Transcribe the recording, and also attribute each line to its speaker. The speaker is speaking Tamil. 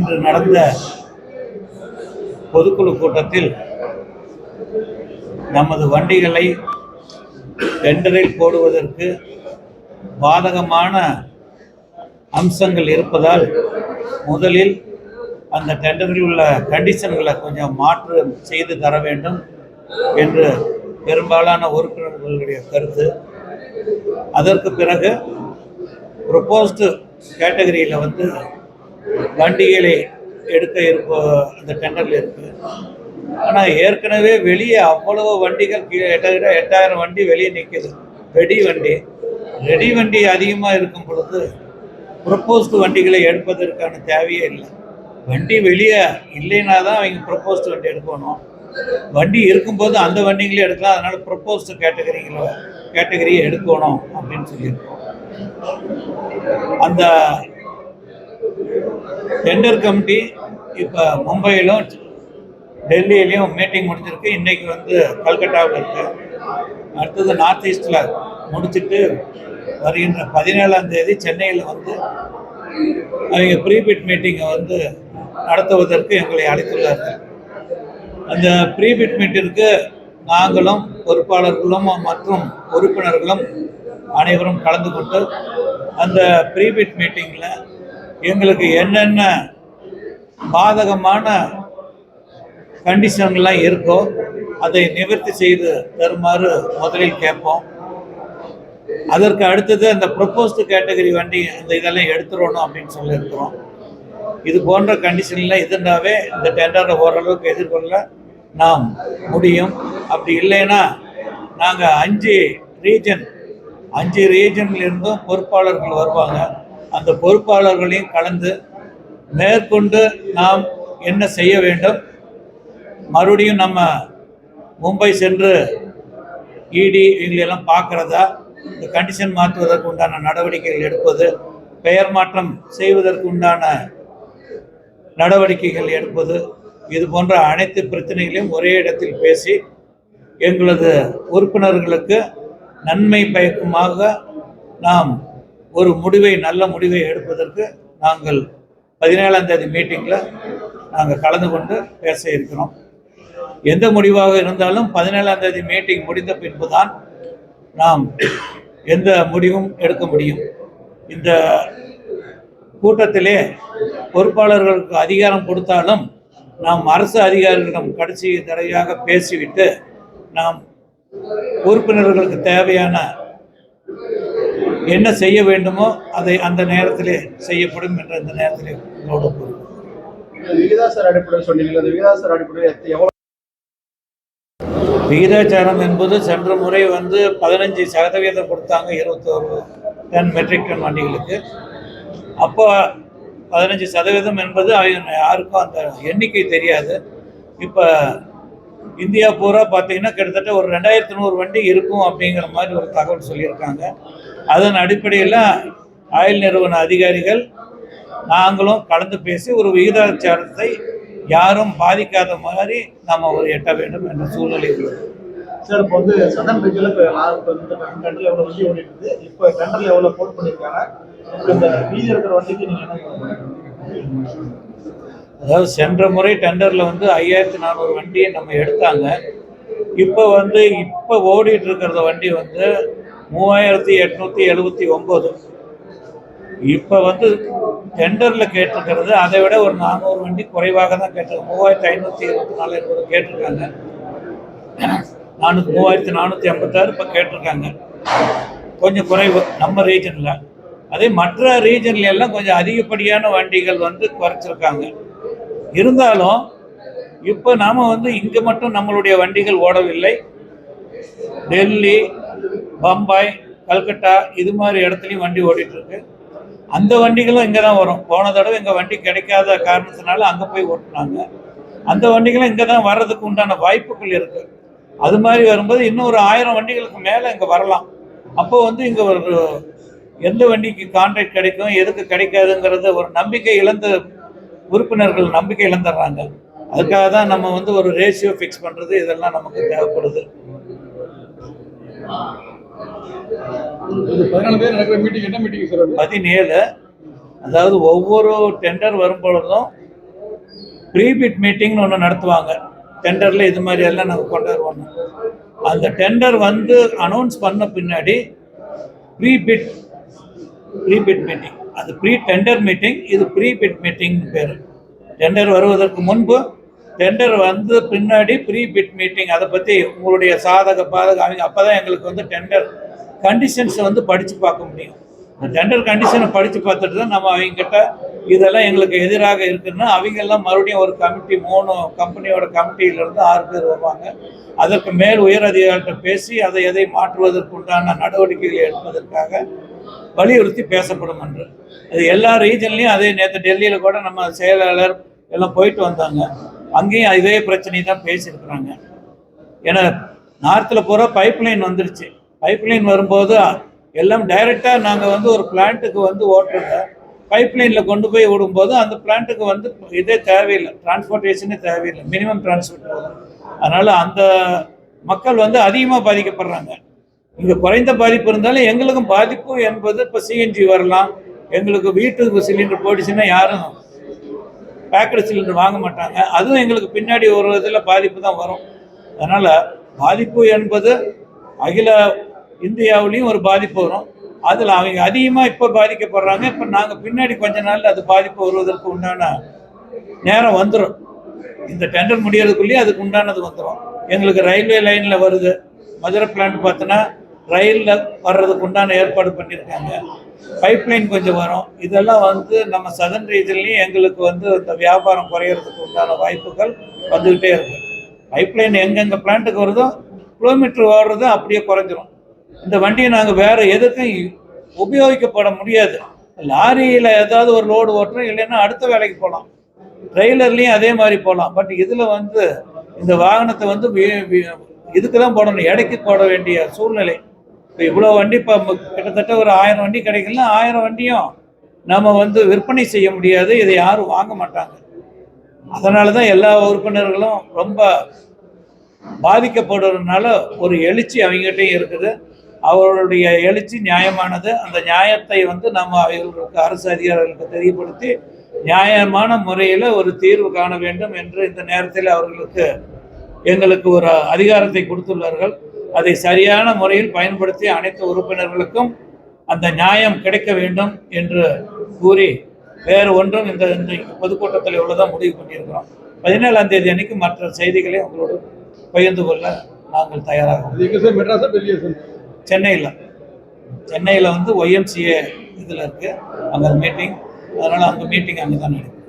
Speaker 1: இன்று நடந்த பொதுக்குழு கூட்டத்தில் நமது வண்டிகளை டெண்டரில் போடுவதற்கு பாதகமான அம்சங்கள் இருப்பதால் முதலில் அந்த டெண்டரில் உள்ள கண்டிஷன்களை கொஞ்சம் மாற்று செய்து தர வேண்டும் என்று பெரும்பாலான உறுப்பினர்களுடைய கருத்து. அதற்கு பிறகு ப்ரொபோஸ்டு கேட்டகரியில் வந்து வண்டிகளை எடுக்க இருப்ப அந்த டெண்டரில் இருக்கு. ஆனால் ஏற்கனவே வெளியே அவ்வளவு வண்டிகள் கீழே எட்டாயிரம் எட்டாயிரம் வண்டி வெளியே நிற்கிது ரெடி வண்டி. ரெடி வண்டி அதிகமாக இருக்கும் பொழுது ப்ரொப்போஸ்டு வண்டிகளை எடுப்பதற்கான தேவையே இல்லை. வண்டி வெளியே இல்லைன்னா தான் அவங்க ப்ரொப்போஸ்டு வண்டி எடுக்கணும். வண்டி இருக்கும்போது அந்த வண்டிகளே எடுக்கலாம். அதனால் ப்ரொப்போஸ்டு கேட்டகரிகளை கேட்டகரியை எடுக்கணும் அப்படின்னு சொல்லியிருக்கோம். அந்த டெண்டர் கமிட்டி இப்போ மும்பையிலும் டெல்லியிலையும் மீட்டிங் முடிஞ்சிருக்கு. இன்னைக்கு வந்து கல்கட்டாவில் இருக்கு. அடுத்தது நார்த் ஈஸ்டில் முடிச்சுட்டு வருகின்ற பதினேழாம் தேதி சென்னையில் வந்து அவங்க ப்ரீபிட் மீட்டிங்கை வந்து நடத்துவதற்கு எங்களை அழைத்துள்ளார்கள். அந்த ப்ரீபிட் மீட்டிற்கு நாங்களும் பொறுப்பாளர்களும் மற்றும் உறுப்பினர்களும் அனைவரும் கலந்து கொண்டு அந்த ப்ரீபிட் மீட்டிங்கில் எங்களுக்கு என்னென்ன பாதகமான கண்டிஷன்லாம் இருக்கோ அதை நிவர்த்தி செய்து தருமாறு முதலில் கேட்போம். அதற்கு அடுத்தது அந்த ப்ரொப்போஸ்டு கேட்டகரி வண்டி அந்த இதெல்லாம் எடுத்துடணும் அப்படின்னு சொல்லியிருக்கிறோம். இது போன்ற கண்டிஷனில் இருந்தாவே இந்த டெண்டரை ஓரளவுக்கு எதிர்கொள்ள நாம் முடியும். அப்படி இல்லைன்னா நாங்கள் அஞ்சு ரீஜன் அஞ்சு ரீஜன்லேருந்தும் பொறுப்பாளர்கள் வருவாங்க. அந்த பொறுப்பாளர்களையும் கலந்து மேற்கொண்டு நாம் என்ன செய்ய வேண்டும்? மறுபடியும் நம்ம மும்பை சென்று இடி இவங்களெல்லாம் பார்க்குறதா? இந்த கண்டிஷன் மாற்றுவதற்கு உண்டான நடவடிக்கைகள் எடுப்பது பெயர் மாற்றம் செய்வதற்கு உண்டான நடவடிக்கைகள் எடுப்பது இது போன்ற அனைத்து பிரச்சனைகளையும் ஒரே இடத்தில் பேசி எங்களது உறுப்பினர்களுக்கு நன்மை பயக்குமாக நாம் ஒரு முடிவை நல்ல முடிவை எடுப்பதற்கு நாங்கள் பதினேழாம் தேதி மீட்டிங்கில் நாங்கள் கலந்து கொண்டு பேச இருக்கிறோம். எந்த முடிவாக இருந்தாலும் பதினேழாம் தேதி மீட்டிங் முடிந்த பின்பு தான் நாம் எந்த முடிவும் எடுக்க முடியும். இந்த கூட்டத்திலே பொறுப்பாளர்களுக்கு அதிகாரம் கொடுத்தாலும் நாம் அரசு அதிகாரிகளிடம் கடைசி தடையாக பேசிவிட்டு நாம் உறுப்பினர்களுக்கு தேவையான என்ன செய்ய வேண்டுமோ அதை அந்த நேரத்திலே செய்யப்படும் என்ற இந்த நேரத்திலே உங்களோடு கூறுகிறேன்.
Speaker 2: விகிதாசார அடிப்படையில் சொன்னீங்க அந்த விகிதாசார அடிப்படையில் எவ்வளவு
Speaker 1: விகிதாச்சாரம் என்பது சென்ற முறை வந்து பதினஞ்சு சதவீதம் கொடுத்தாங்க இருபத்தோரு டன் மெட்ரிக் டன் வண்டிகளுக்கு. அப்போ பதினஞ்சு சதவீதம் என்பது அவங்க யாருக்கும் அந்த எண்ணிக்கை தெரியாது. இப்போ இந்தியா பூரா பார்த்தீங்கன்னா கிட்டத்தட்ட ஒரு ரெண்டாயிரத்தி நூறு வண்டி இருக்கும் அப்படிங்கிற மாதிரி ஒரு தகவல் சொல்லியிருக்காங்க. அதன் அடிப்படையில் ஆயில் நிறுவன அதிகாரிகள் நாங்களும் கலந்து பேசி ஒரு விகிதாச்சாரத்தை யாரும் பாதிக்காத மாதிரி நாம் ஒரு எட்ட வேண்டும் என்ற சூழ்நிலை உள்ளது.
Speaker 2: சார் இப்போ வந்து சதன் ரீஜியில் இப்போ டெண்டரில் எவ்வளோ வண்டி ஓடிட்டு இப்போ டெண்டரில் எவ்வளோ போட் பண்ணியிருக்காங்க இந்த மீதி இருக்கிற வண்டிக்கு நீங்கள் என்ன?
Speaker 1: அதாவது சென்ற முறை டெண்டரில் வந்து ஐயாயிரத்தி நானூறு வண்டியை நம்ம எடுத்தாங்க. இப்போ வந்து இப்போ ஓடிட்டு இருக்கிற வண்டி வந்து மூவாயிரத்தி எட்நூற்றி எழுபத்தி ஒம்பது. இப்போ வந்து டெண்டரில் கேட்டிருக்கிறது அதை விட ஒரு நானூறு வண்டி குறைவாக தான் கேட்டிருக்காங்க மூவாயிரத்தி ஐநூற்றி இருபத்தி நாலு என்பது கேட்டிருக்காங்க. நானூற்றி மூவாயிரத்தி நானூற்றி ஐம்பத்தாறு இப்போ கேட்டிருக்காங்க. கொஞ்சம் குறைவு நம்ம ரீஜனில் அதே மற்ற ரீஜன்ல எல்லாம் கொஞ்சம் அதிகப்படியான வண்டிகள் வந்து குறைச்சிருக்காங்க. இருந்தாலும் இப்போ நாம் வந்து இங்கே மட்டும் நம்மளுடைய வண்டிகள் ஓடவில்லை. டெல்லி பம்பாய் கல்கட்டா இது மாதிரி இடத்துலையும் வண்டி ஓடிட்டுருக்கு அந்த வண்டிகளும் இங்கே தான் வரும். போன தடவை இங்கே வண்டி கிடைக்காத காரணத்தினால அங்கே போய் ஓட்டினாங்க. அந்த வண்டிகளும் இங்கே தான் வர்றதுக்கு உண்டான வாய்ப்புகள் இருக்குது அது மாதிரி வரும்போது இன்னும் ஒரு ஆயிரம் வண்டிகளுக்கு மேலே இங்கே வரலாம். அப்போ வந்து இங்கே ஒரு எந்த வண்டிக்கு கான்ட்ராக்ட் கிடைக்கும் எதுக்கு கிடைக்காதுங்கிறத ஒரு நம்பிக்கை இழந்த உறுப்பினர்கள் நம்பிக்கை இழந்துடுறாங்க. அதுக்காக தான் நம்ம வந்து ஒரு ரேஷியோ ஃபிக்ஸ் பண்ணுறது இதெல்லாம் நமக்கு தேவைப்படுது.
Speaker 3: பேர் மீட்டிங்
Speaker 1: பதினேழு. அதாவது ஒவ்வொரு டெண்டர் வரும்பொழுதும் ப்ரீபிட் மீட்டிங்னு ஒன்று நடத்துவாங்க. டெண்டரில் இது மாதிரி எல்லாம் நாங்கள் கொண்டாடுவோம் அந்த டெண்டர் வந்து அனௌன்ஸ் பண்ண பின்னாடி ப்ரீபிட் ப்ரீபிட் மீட்டிங் அது ப்ரீ டெண்டர் மீட்டிங் இது ப்ரீபிட் மீட்டிங் பேர். டெண்டர் வருவதற்கு முன்பு டெண்டர் வந்து பின்னாடி ப்ரீ பிட் மீட்டிங் அதை பற்றி உங்களுடைய சாதக பாதக அவங்க அப்போ தான் எங்களுக்கு வந்து டெண்டர் கண்டிஷன்ஸை வந்து படித்து பார்க்க முடியும். டெண்டர் கண்டிஷனை படித்து பார்த்துட்டு தான் நம்ம அவங்ககிட்ட இதெல்லாம் எங்களுக்கு எதிராக இருக்குன்னா அவங்க எல்லாம் மறுபடியும் ஒரு கமிட்டி மூணு கம்பெனியோட கமிட்டியிலேருந்து ஆறு பேர் வருவாங்க. அதற்கு மேல் உயர் அதிகாரிகிட்ட பேசி அதை எதை மாற்றுவதற்கு உண்டான நடவடிக்கைகளை எடுப்பதற்காக வலியுறுத்தி பேசப்படும் என்று. அது எல்லா ரீஜன்லேயும் அதே நேற்று டெல்லியில் கூட நம்ம செயலாளர் எல்லாம் போயிட்டு வந்தாங்க. அங்கேயும் இதே பிரச்சனை தான் பேசியிருக்கிறாங்க. ஏன்னா நார்த்தில் பூரா பைப் லைன் வந்துருச்சு. பைப் லைன் வரும்போது எல்லாம் டைரெக்டாக நாங்கள் வந்து ஒரு பிளான்ட்டுக்கு வந்து ஓட்டுறத பைப் லைனில் கொண்டு போய் விடும்போது அந்த பிளான்ட்டுக்கு வந்து இதே தேவையில்லை. டிரான்ஸ்போர்ட்டேஷனே தேவையில்லை. மினிமம் டிரான்ஸ்போர்ட் போதும் அதனால் அந்த மக்கள் வந்து அதிகமாக பாதிக்கப்படுறாங்க. இங்கே குறைந்த பாதிப்பு இருந்தாலும் எங்களுக்கும் பாதிப்பு என்பது இப்போ சிஎன்ஜி வரலாம். எங்களுக்கு வீட்டுக்கு சிலிண்டர் போயிடுச்சுன்னா யாரும் பேக்கடு சிலிண்டர் வாங்க மாட்டாங்க. அதுவும் எங்களுக்கு பின்னாடி ஒரு இதில் பாதிப்பு தான் வரும். அதனால் பாதிப்பு என்பது அகில இந்தியாவிலையும் ஒரு பாதிப்பு வரும். அதில் அவங்க அதிகமாக இப்போ பாதிக்கப்படுறாங்க. இப்போ நாங்கள் பின்னாடி கொஞ்ச நாளில் அது பாதிப்பு வருவதற்கு உண்டான நேரம் வந்துடும் இந்த டெண்டர் முடியறதுக்குள்ளேயே அதுக்கு உண்டானது வந்துடும் எங்களுக்கு ரயில்வே லைனில் வருது. மதுரை பிளான்ட் பார்த்தோன்னா ரயிலில் வர்றதுக்கு உண்டான ஏற்பாடு பண்ணியிருக்காங்க. பைப்லைன் கொஞ்சம் வரும். இதெல்லாம் வந்து நம்ம சதன் ரீஜன்லேயும் எங்களுக்கு வந்து இந்த வியாபாரம் குறையிறதுக்கு உண்டான வாய்ப்புகள் வந்துக்கிட்டே இருக்கு. பைப்லைன் எங்கெங்கே பிளான்ட்டுக்கு வருதோ கிலோமீட்டர் ஓடுறது அப்படியே குறைஞ்சிரும். இந்த வண்டியை நாங்கள் வேறு எதுக்கும் உபயோகிக்கப்பட முடியாது. லாரியில் ஏதாவது ஒரு லோடு ஓட்டுறோம் இல்லைன்னா அடுத்த வேலைக்கு போகலாம். ட்ரெய்லர்லேயும் அதே மாதிரி போகலாம். பட் இதில் வந்து இந்த வாகனத்தை வந்து இதுக்கு தான் போடணும். எடைக்கு போட வேண்டிய சூழ்நிலை. இப்போ இவ்வளோ வண்டி இப்போ கிட்டத்தட்ட ஒரு ஆயிரம் வண்டி கிடைக்கலன்னா ஆயிரம் வண்டியும் நம்ம வந்து விற்பனை செய்ய முடியாது. இதை யாரும் வாங்க மாட்டாங்க. அதனால தான் எல்லா உறுப்பினர்களும் ரொம்ப பாதிக்கப்படுறதுனால ஒரு எழுச்சி அவங்ககிட்டையும் இருக்குது. அவர்களுடைய எழுச்சி நியாயமானது. அந்த நியாயத்தை வந்து நம்ம அவர்களுக்கு அரசு அதிகாரிகளுக்கு தெரியப்படுத்தி நியாயமான முறையில் ஒரு தீர்வு காண வேண்டும் என்று இந்த நேரத்தில் அவர்களுக்கு எங்களுக்கு ஒரு அதிகாரத்தை கொடுத்துள்ளார்கள். அதை சரியான முறையில் பயன்படுத்தி அனைத்து உறுப்பினர்களுக்கும் அந்த நியாயம் கிடைக்க வேண்டும் என்று கூறி வேறு ஒன்றும் இந்த இந்த பொதுக்கூட்டத்தில் இவ்வளோதான் முடிவு பண்ணியிருக்கிறோம். பதினேழாம் தேதி அன்னைக்கு மற்ற செய்திகளை உங்களோடு பகிர்ந்து கொள்ள நாங்கள் தயாராக
Speaker 3: அது எங்க சார் மெட்ராஸா டெல்லியா சார்?
Speaker 1: சென்னையில். சென்னையில் வந்து ஒய்எம்சிஏ இதில் இருக்குது அங்கே மீட்டிங் அதனால் அங்கே மீட்டிங் அங்கே தான் நடக்கும்.